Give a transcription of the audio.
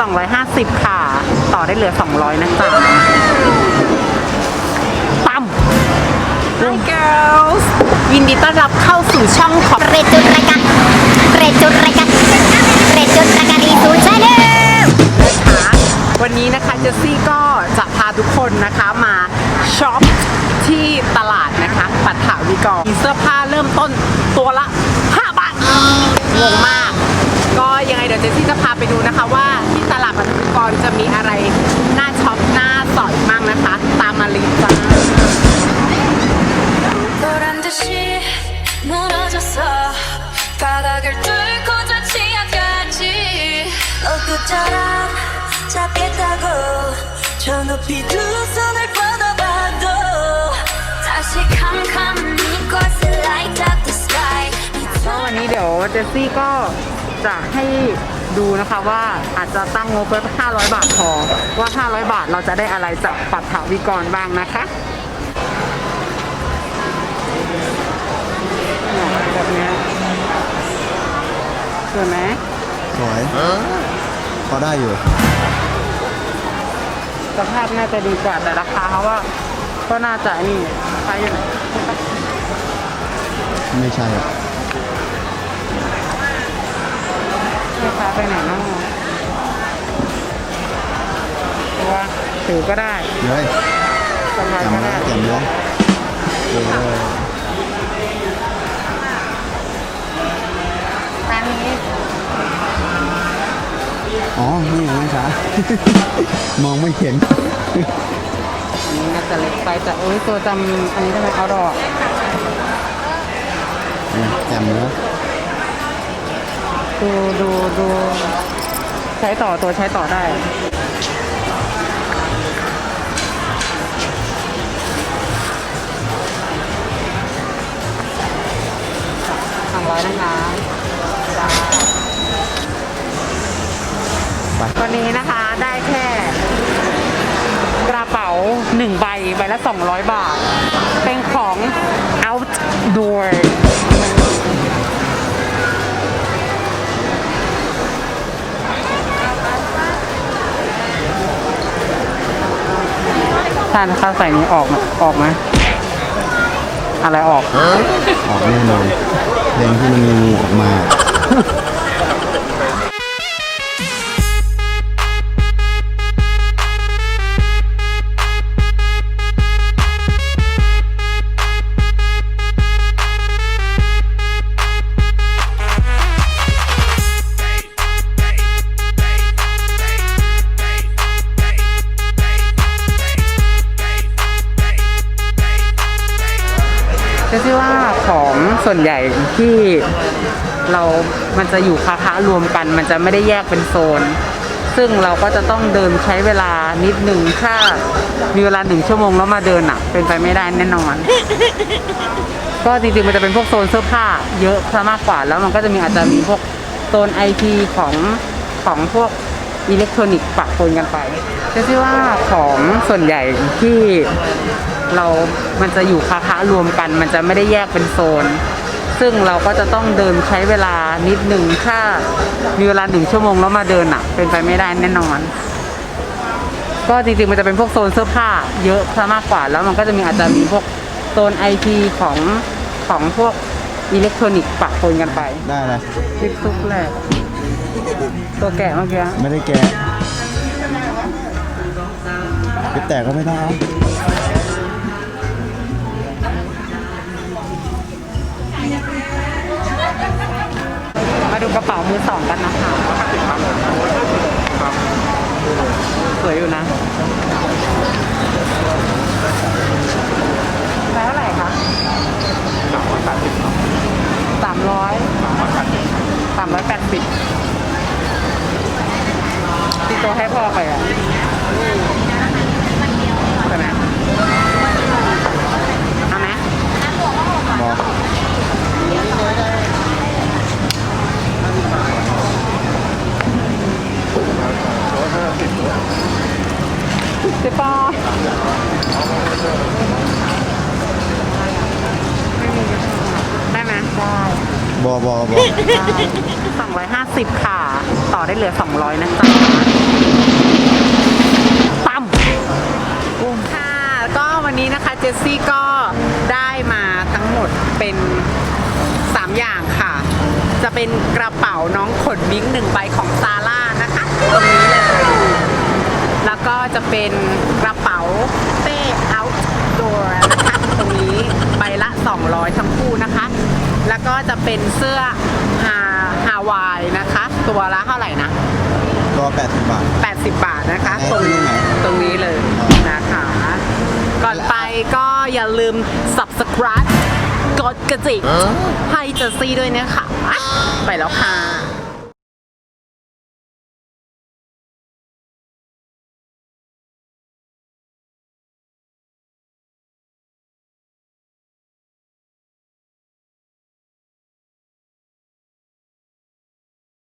250 ค่ะ ต่อได้เหลือ 200 นะจ๊ะตั้ม Hi girls ยินดีต้อนรับเข้าสู่ช่องของ Recut rekat Recut rekat Recut rekat itu channel นะคะวันนี้นะคะเจสซี่ก็จะพาทุกคนนะคะมาช็อปที่ตลาดนะคะปัตถาวิกรมีเสื้อผ้าเริ่มต้นตัวละ 5 บาทงงมาก ก็ยังไงเดี๋ยวเจสซี่จะพาไปดูนะคะว่าที่ตลาด ปัตถาวิกรจะมีอะไรน่าช็อปน่าสอยมั่งนะคะ ตามมาเลยจ้า 보란 듯이 무너졌어 바닥을 뚫고 저 치아까지 엊그처럼 잡겠다고 저 높이 두 손을 뻗어봐도 다시 캄캄이 꽃을 light up the sky ก็วันนี้เดี๋ยวเจสซี่ก็จะให้ ดูนะคะว่าอาจจะตั้งงบไว้500 บาทพอว่า 500 บาทเราจะได้อะไรจากปัตถาวิกรบ้างนะคะเนี่ยแบบเนี้ยสวยไหมสวยพอได้อยู่ สภาพน่าจะดีกว่าแต่ราคาเขาว่า ก็น่าจะนี่ใช้อยู่ไหนไม่ใช่อะ คาไปไหนเนาะตัวถือก็ได้เฮ้ยสะพายแจ่มก็เลได้ยแจ่มเลยเออร้านนี้อ๋อ นี่ไงช้ามองไม่เห็น อันนี้น่าจะเล็กไปแต่โอ้ยตัวจำอันนี้ทำไมเอาดอกเนี่ยแจ่มเลย ดูดูดู ใช้ต่อตัวใช้ต่อได้สองร้อยนะคะจ้าไปวันนี้นะคะได้แค่ กระเป๋าหนึ่งใบ ใบละ 200 บาท เป็นของ outdoor ท่านข้าวใส่นี้ออกไหมออกไหมอะไรออก ออกแน่นอนเพลงที่มันมีงูออกมา ก็ชื่ว่าของส่วนใหญ่ที่เรามันจะอยู่ค้าค้ารวมกัน มันจะไม่ได้แยกเป็นโซน ซึ่งเราก็จะต้องเดินใช้เวลานิดหนึ่งถ้ามีเวลาหนึ่งชั่วโมงแล้วมาเดินอะ เป็นไปไม่ได้แน่นอน ก็จริงๆมันจะเป็นพวกโซนเสื้อผ้า เยอะซะมากกว่าแล้วมันก็จะมีอาจจะมีพวกโซนไอทีของของพวกอิเล็กทรอนิกส์ปะปนกันไปก็ชื่ว่าของส่วนใหญ่ที่ เรามันจะอยู่ค้าค้ารวมกัน มันจะไม่ได้แยกเป็นโซน ซึ่งเราก็จะต้องเดินใช้เวลานิดหนึ่งถ้ามีเวลาหนึ่งชั่วโมงแล้วมาเดินอะ เป็นไปไม่ได้แน่นอน ก็จริงๆมันจะเป็นพวกโซนเสื้อผ้า เยอะซะมากกว่า แล้วมันก็จะมีอาจจะมีพวกโซนไอทีของของพวกอิเล็กทรอนิกส์ปะปนกันไปได้เลยซิปซุกแรกตัวแกะเมื่อกี้ไม่ได้แกะไปแตกก็ไม่ได้เอา กระเป๋ามือสองกันนะคะสวยอยู่นะ แล้วเท่าไหร่คะสามร้อยสามร้อยแปดสิบตีตัวให้พ่อไปอะ บอบอบอ 250 ค่ะ ต่อได้เหลือ 200 นะจ๊ะตั้มค่ะ ก็วันนี้นะคะเจสซี่ก็ได้มาทั้งหมดเป็น 3 อย่างค่ะ จะเป็นกระเป๋าน้องขนมิ้งหนึ่งใบของซาร่านะคะตรงนี้เลย แล้วก็จะเป็นกระเป๋าเป้ outdoor นะคะ ตรงนี้ใบละ 200 ทั้งคู่นะคะ แล้วก็จะเป็นเสื้อฮาฮาวายนะคะ ตัวละเท่าไหร่นะ ตัวแปดสิบบาท 80 บาทนะคะไหนตรงนี้ตรงไหนตรงนี้เลยนะคะ ก่อนไปก็อย่าลืม subscribe กดกระจิกให้เจสซี่ด้วยนะคะ ไปแล้วค่ะ